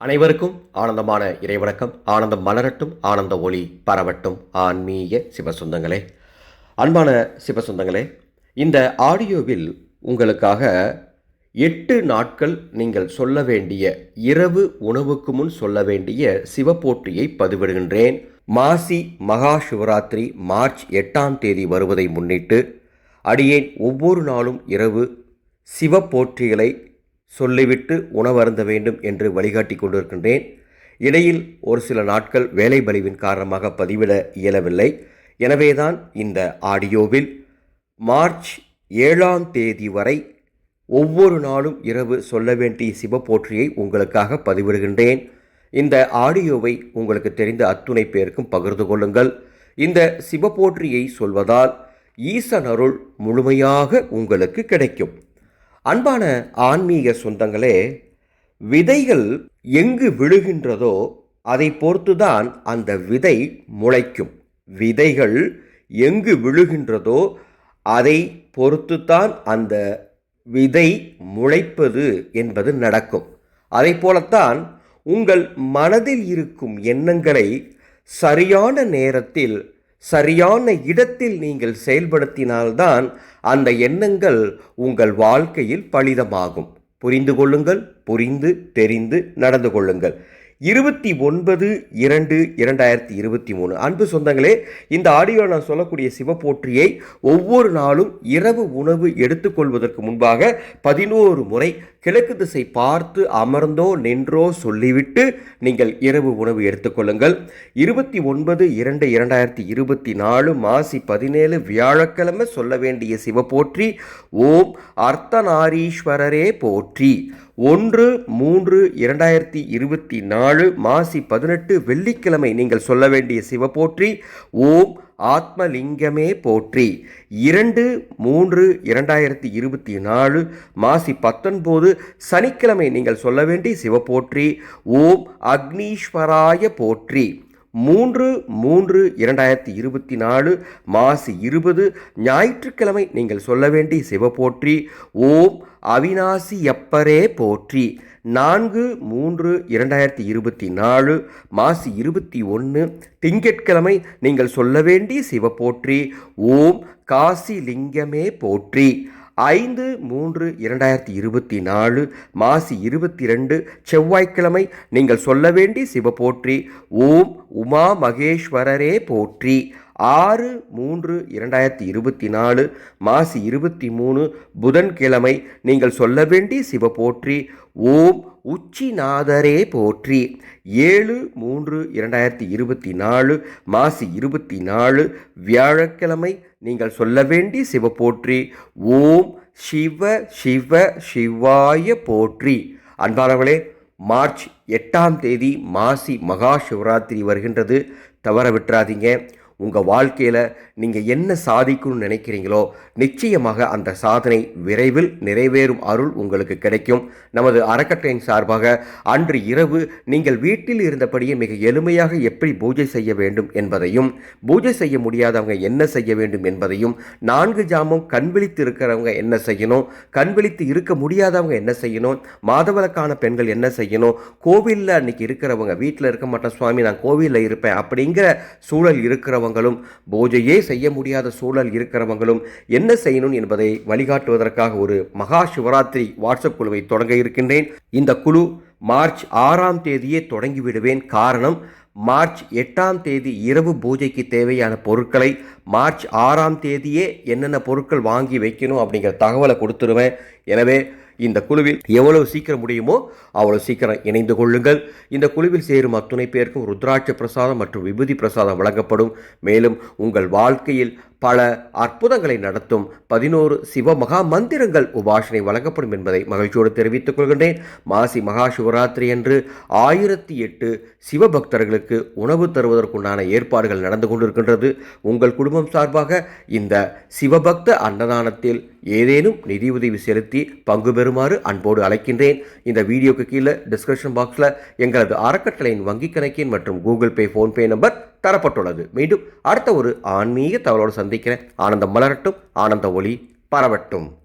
அனைவருக்கும் ஆனந்தமான இறைவணக்கம். ஆனந்தம் மலரட்டும் ஆனந்த ஒளி பரவட்டும். ஆன்மீக சிவசொந்தங்களே. அன்பான சிவசொந்தங்களே இந்த ஆடியோவில் உங்களுக்காக எட்டு நாட்கள் நீங்கள் சொல்ல வேண்டிய இரவு உணவுக்கு முன் சொல்ல வேண்டிய சிவப்போற்றியை பதிவிடுகின்றேன். மாசி மகா சிவராத்திரி மார்ச் எட்டாம் தேதி வருவதை முன்னிட்டு அடியேன் ஒவ்வொரு நாளும் இரவு சிவப்போற்றிகளை சொல்லிவிட்டு உணவருந்த வேண்டும் என்று வழிகாட்டி கொண்டிருக்கின்றேன். இடையில் ஒரு சில நாட்கள் வேலை பலிவின் காரணமாக பதிவிட இயலவில்லை. எனவேதான் இந்த ஆடியோவில் மார்ச் ஏழாம் தேதி வரை ஒவ்வொரு நாளும் இரவு சொல்ல வேண்டிய சிவப்போற்றியை உங்களுக்காக பதிவிடுகின்றேன். இந்த ஆடியோவை உங்களுக்கு தெரிந்த அத்துணை பேருக்கும் பகிர்ந்து கொள்ளுங்கள். இந்த சிவப்போற்றியை சொல்வதால் ஈசன் அருள் முழுமையாக உங்களுக்கு கிடைக்கும். அன்பான ஆன்மீக சொந்தங்களே விதைகள் எங்கு விழுகின்றதோ அதை பொறுத்துதான் அந்த விதை முளைக்கும். விதைகள் எங்கு விழுகின்றதோ அதை பொறுத்துத்தான் அந்த விதை முளைப்பது என்பது நடக்கும். அதை போலத்தான் உங்கள் மனதில் இருக்கும் எண்ணங்களை சரியான நேரத்தில் சரியான இடத்தில் நீங்கள் செயல்படுத்தினால்தான் அந்த எண்ணங்கள் உங்கள் வாழ்க்கையில் பலிதமாகும். புரிந்து கொள்ளுங்கள் புரிந்து தெரிந்து நடந்து கொள்ளுங்கள். இருபத்தி ஒன்பது இரண்டு இரண்டாயிரத்தி இருபத்தி மூணு. அன்பு சொந்தங்களே இந்த ஆடியோ நான் சொல்லக்கூடிய சிவப்போற்றியை ஒவ்வொரு நாளும் இரவு உணவு எடுத்துக்கொள்வதற்கு முன்பாக பதினோரு முறை கிழக்கு திசை பார்த்து அமர்ந்தோ நின்றோ சொல்லிவிட்டு நீங்கள் இரவு உணவு எடுத்துக்கொள்ளுங்கள். இருபத்தி ஒன்பது இரண்டு இரண்டாயிரத்தி இருபத்தி நாலு மாசி பதினேழு வியாழக்கிழமை சொல்ல வேண்டிய சிவப்போற்றி ஓம் அர்த்தநாரீஸ்வரரே போற்றி. ஒன்று மூன்று இரண்டாயிரத்தி இருபத்தி நாலு மாசி பதினெட்டு வெள்ளிக்கிழமை நீங்கள் சொல்ல வேண்டிய சிவப்போற்றி ஓம் ஆத்மலிங்கமே போற்றி. இரண்டு மூன்று இரண்டாயிரத்தி இருபத்தி நாலு மாசி பத்தொன்பது சனிக்கிழமை நீங்கள் சொல்ல வேண்டிய சிவப்போற்றி ஓம் அக்னீஸ்வராய போற்றி. மூன்று மூன்று இரண்டாயிரத்தி இருபத்தி நாலு மாசி இருபது ஞாயிற்றுக்கிழமை நீங்கள் சொல்ல வேண்டிய சிவப்போற்றி. ஓம் அவினாசி எப்பரே போற்றி. நான்கு மூன்று இரண்டாயிரத்தி இருபத்தி நாலு மாசி இருபத்தி ஒன்று திங்கட்கிழமை நீங்கள் சொல்ல வேண்டிய சிவப்போற்றி. ஓம் காசி லிங்கமே போற்றி. ஐந்து மூன்று இரண்டாயிரத்தி இருபத்தி நாலு மாசி இருபத்தி ரெண்டு செவ்வாய்க்கிழமை நீங்கள் சொல்ல வேண்டி சிவபோற்றி ஓம் உமா மகேஸ்வரரே போற்றி. ஆறு மூன்று இரண்டாயிரத்தி இருபத்தி நாலு மாசி இருபத்தி மூணு புதன்கிழமை நீங்கள் சொல்ல வேண்டி சிவபோற்றி ஓம் உச்சிநாதரே போற்றி. ஏழு மூன்று இரண்டாயிரத்தி இருபத்தி நாலு மாசி இருபத்தி நாலு வியாழக்கிழமை நீங்கள் சொல்ல வேண்டி சிவபோற்றி ஓம் சிவ சிவ சிவாய போற்றி. அன்பானவர்களே மார்ச் எட்டாம் தேதி மாசி மகா சிவராத்திரி வருகின்றது. தவற விட்டுறாதீங்க. உங்கள் வாழ்க்கையில் நீங்கள் என்ன சாதிக்கணும்னு நினைக்கிறீங்களோ நிச்சயமாக அந்த சாதனை விரைவில் நிறைவேறும் அருள் உங்களுக்கு கிடைக்கும். நமது அறக்கட்டளையின் சார்பாக அன்று இரவு நீங்கள் வீட்டில் இருந்தபடியே மிக எளிமையாக எப்படி பூஜை செய்ய வேண்டும் என்பதையும் பூஜை செய்ய முடியாதவங்க என்ன செய்ய வேண்டும் என்பதையும் நான்கு ஜாமம் கண் விழித்து இருக்கிறவங்க என்ன செய்யணும் கண் விழித்து இருக்க முடியாதவங்க என்ன செய்யணும் மாதவலக்கான பெண்கள் என்ன செய்யணும் கோவிலில் அன்னைக்கு இருக்கிறவங்க வீட்டில் இருக்க மாட்டேன் சுவாமி நான் கோவிலில் இருப்பேன் அப்படிங்கிற சூழல் இருக்கிறவங்க இருக்கிறவங்களும் பூஜையே செய்ய முடியாத சூழல் இருக்கிறவங்களும் என்ன செய்யணும் என்பதை வழிகாட்டுவதற்காக ஒரு மகா சிவராத்திரி வாட்ஸ்அப் குழுவை தொடங்க இருக்கின்றேன். இந்த குழு மார்ச் ஆறாம் தேதியே தொடங்கிவிடுவேன் காரணம் மார்ச் எட்டாம் தேதி இரவு பூஜைக்கு தேவையான பொருட்களை மார்ச் ஆறாம் தேதியே என்னென்ன பொருட்கள் வாங்கி வைக்கணும் அப்படிங்கிற தகவலை கொடுத்துருவேன். எனவே இந்த குழுவில் எவ்வளவு சீக்கிரம் முடியுமோ அவ்வளவு சீக்கிரம் இணைந்து கொள்ளுங்கள். இந்த குழுவில் சேரும் அத்துணை பேருக்கும் ருத்ராட்ச பிரசாதம் மற்றும் விபூதி பிரசாதம் வழங்கப்படும். மேலும் உங்கள் வாழ்க்கையில் பல அற்புதங்களை நடத்தும் பதினோரு சிவ மகா மந்திரங்கள் உபாசனை வழங்கப்படும் என்பதை மகிழ்ச்சியோடு தெரிவித்துக் கொள்கின்றேன். மாசி மகா சிவராத்திரி அன்று ஆயிரத்தி எட்டு சிவபக்தர்களுக்கு உணவு தருவதற்குண்டான ஏற்பாடுகள் நடந்து கொண்டிருக்கின்றது. உங்கள் குடும்பம் சார்பாக இந்த சிவபக்த அன்னதானத்தில் ஏதேனும் நிதியுதவி செலுத்தி பங்கு பெறுமாறு அன்போடு அழைக்கின்றேன். இந்த வீடியோக்கு கீழே டிஸ்கிரிப்ஷன் பாக்ஸில் எங்களது அறக்கட்டளையின் வங்கிக் கணக்கின் மற்றும் கூகுள் பே ஃபோன்பே நம்பர் தரப்பட்டுள்ளது. மீண்டும் அடுத்த ஒரு ஆன்மீக தகவலோடு சந்திக்கிறேன். ஆனந்தம் மலரட்டும் ஆனந்த ஒளி பரவட்டும்.